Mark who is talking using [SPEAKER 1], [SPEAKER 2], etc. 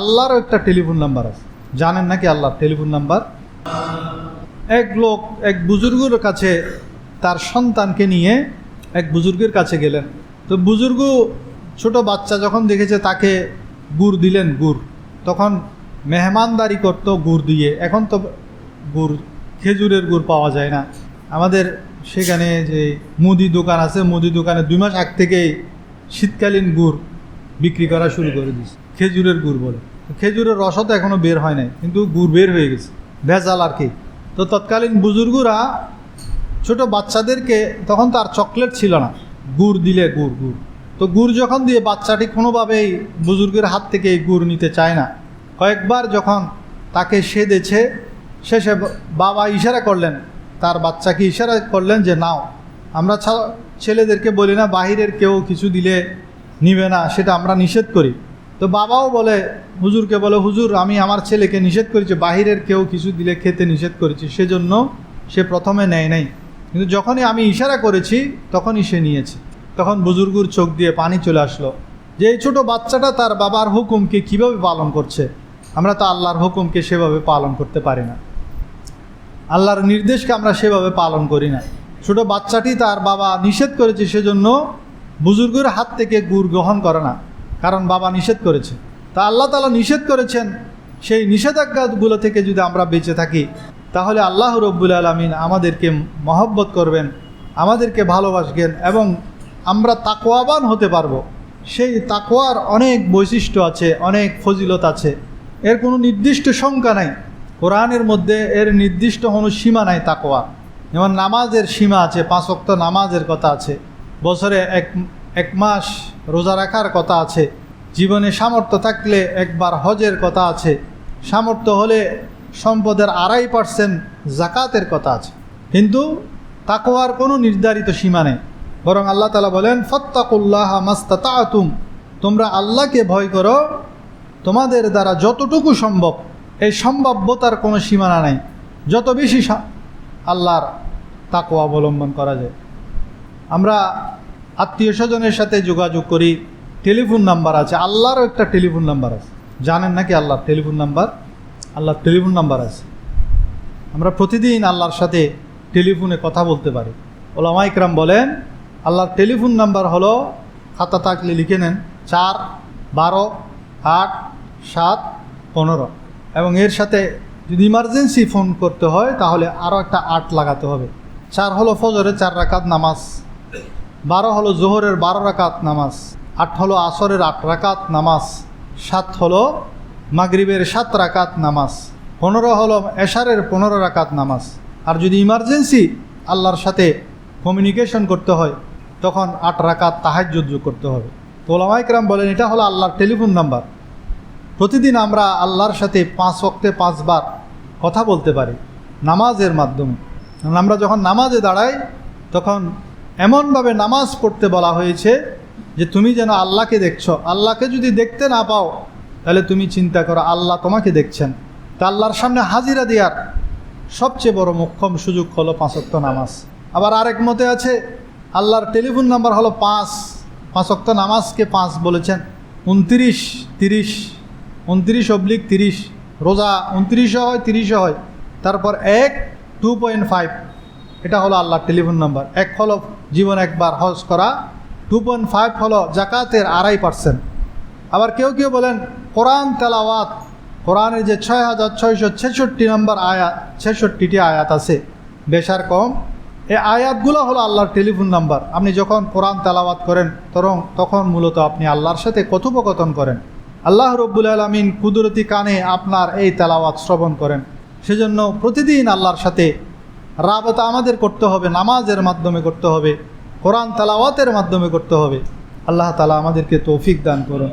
[SPEAKER 1] আল্লাহরও একটা telephone number আছে। জানেন নাকি আল্লাহর টেলিফোন নাম্বার এক লোক, এক বুজুর্গর কাছে তার সন্তানকে নিয়ে এক বুজুর্গের কাছে গেলেন। তো বুজুর্গ ছোট বাচ্চা যখন দেখেছে তাকে গুড় দিলেন, গুড়। তখন মেহমানদারি করতো গুড় দিয়ে। এখন তো গুড়, খেজুরের গুড় পাওয়া যায় না। আমাদের সেখানে যে মুদি দোকান আছে, মুদি দোকানে দুই মাস আগ থেকেই শীতকালীন গুড় বিক্রি করা শুরু করে দিয়েছে। খেজুরের গুড় বলে। খেজুরের রসও তো এখনও বের হয় নাই, কিন্তু গুড় বের হয়ে গেছে। ভেজাল আর কি। তো তৎকালীন বুজুর্গরা ছোট বাচ্চাদেরকে, তখন তার চকলেট ছিল না। গুড় দিলে গুড় গুড়। তো গুড় যখন দিয়ে বাচ্চাটি কোনোভাবেই বুজুর্গের হাত থেকে এই গুড় নিতে চায় না। কয়েকবার যখন তাকে সেদেছে, শেষে বাবা ইশারা করলেন, তার বাচ্চাকে ইশারা করলেন যে, নাও, আমরা ছেলেদেরকে বলি না, বাহিরের কেউ কিছু দিলে নিবে না, সেটা আমরা নিষেধ করি। তো বাবাও বলে, হুজুরকে বলে, হুজুর, আমি আমার ছেলেকে নিষেধ করেছি, বাহিরের কেউ কিছু দিলে খেতে নিষেধ করেছি, সেজন্য সে প্রথমে নেয় নাই। কিন্তু যখনই আমি ইশারা করেছি, তখনই সে নিয়েছে। তখন বুজুর্গুর চোখ দিয়ে পানি চলে আসলো। যে এই ছোটো বাচ্চাটা তার বাবার হুকুমকে কীভাবে পালন করছে, আমরা তো আল্লাহর হুকুমকে সেভাবে পালন করতে পারি না। আল্লাহর নির্দেশকে আমরা সেভাবে পালন করি না। ছোট বাচ্চাটি তার বাবা নিষেধ করেছে, সেজন্য বুজুর্গের হাত থেকে গুড় গ্রহণ করে না। কারণ বাবা নিষেধ করেছে। তা আল্লাহ তালা নিষেধ করেছেন, সেই নিষেধাজ্ঞাগুলো থেকে যদি আমরা বেঁচে থাকি, তাহলে আল্লাহ রব্বুল আলমিন আমাদেরকে মহব্বত করবেন, আমাদেরকে ভালোবাসবেন এবং আমরা তাকোয়াবান হতে পারব। সেই তাকোয়ার অনেক বৈশিষ্ট্য আছে, অনেক ফজিলত আছে। এর কোনো নির্দিষ্ট সংখ্যা নাই। কোরআনের মধ্যে এর নির্দিষ্ট কোনো সীমা নাই তাকোয়া যেমন নামাজের সীমা আছে, পাঁচ অক্ত নামাজের কথা আছে। বছরে এক এক মাস রোজা রাখার কথা আছে। জীবনে সামর্থ্য থাকলে একবার হজের কথা আছে। সামর্থ্য হলে সম্পদের আড়াই পার্সেন্ট জাকাতের কথা আছে। কিন্তু তাকোয়ার কোনো নির্ধারিত সীমা নেই। বরং আল্লাহ তালা বলেন, ফত্তাকুল্লাহ মাস্তাতুম তোমরা আল্লাহকে ভয় করো। তোমাদের দ্বারা যতটুকু সম্ভব এই সম্ভাব্যতার কোনো সীমানা নাই। যত বেশি আল্লাহর তাকো অবলম্বন করা যায়। আমরা আত্মীয় স্বজনের সাথে যোগাযোগ করি, টেলিফোন নাম্বার আছে, আল্লাহরও একটা টেলিফোন নাম্বার আছে। জানেন নাকি আল্লাহর টেলিফোন নাম্বার? আল্লাহর টেলিফোন নাম্বার আছে। আমরা প্রতিদিন আল্লাহর সাথে টেলিফোনে কথা বলতে পারি। ওলামাইকরাম বলেন, আল্লাহর টেলিফোন নাম্বার হলো, খাতা থাকলে লিখে নেন, চার, বারো, আট, সাত, পনেরো। এবং এর সাথে যদি ইমার্জেন্সি ফোন করতে হয়, তাহলে আরও একটা আট লাগাতে হবে। চার হলো ফজরে, চার রাকাত নামাজ। বারো হলো জোহরের বারো রাকাত নামাজ, আট হলো আসরের আট রাকাত নামাজ, সাত হলো মাগরিবের সাত রাকাত নামাজ, পনেরো হলো এশারের পনেরো রাকাত নামাজ। আর যদি ইমার্জেন্সি আল্লাহর সাথে কমিউনিকেশন করতে হয়, তখন আট রাকাত তাহাজ্জুদ করতে হবে। তো বলেন, এটা হলো আল্লাহর টেলিফোন নাম্বার প্রতিদিন আমরা আল্লাহর সাথে পাঁচ ওয়াক্তে পাঁচবার কথা বলতে পারি, নামাজের মাধ্যমে। আমরা যখন নামাজে দাঁড়াই, তখন এমনভাবে নামাজ পড়তে বলা হয়েছে যে তুমি যেন আল্লাহকে দেখছ। আল্লাহকে যদি দেখতে না পাও, তাহলে তুমি চিন্তা করো, আল্লাহ তোমাকে দেখছেন। তা আল্লাহর সামনে হাজিরা দেওয়ার সবচেয়ে বড় মোক্ষম সুযোগ হলো পাঁচক্ত নামাজ। আবার আরেক মতে আছে, আল্লাহর টেলিফোন নাম্বার হলো পাঁচ। পাঁচক্ত নামাজকে পাঁচ বলেছেন। উনত্রিশ, তিরিশ, উনত্রিশ অব্লিক তিরিশ। রোজা উনত্রিশও হয়, তিরিশও হয়। তারপর এক টু পয়েন্ট ফাইভ এটা হলো আল্লাহর টেলিফোন নাম্বার এক হলো জীবন একবার হজ করা টু পয়েন্ট ফাইভ হলো জাকাতের আড়াই পার্সেন্ট আবার কেউ কেউ বলেন, কোরআন তেলাওয়াত, কোরআনের যে ছয় হাজার ছয়শো ছেষট্টি নম্বর আয়াত, ছেষট্টিটি আয়াত আছে, বেশার কম। এই আয়াতগুলো হলো আল্লাহর টেলিফোন নাম্বার আপনি যখন কোরআন তেলাওয়াত করেন তখন তখন মূলত আপনি আল্লাহর সাথে কথোপকথন করেন। আল্লাহ রব্বুল আলমিন কুদরতি কানে আপনার এই তেলাওয়াত শ্রবণ করেন। সেজন্য প্রতিদিন আল্লাহর সাথে রাবতা আমাদের করতে হবে, নামাজের মাধ্যমে করতে হবে, কোরআন তালাওয়াতের মাধ্যমে করতে হবে। আল্লাহ তালা আমাদেরকে তৌফিক দান করুন।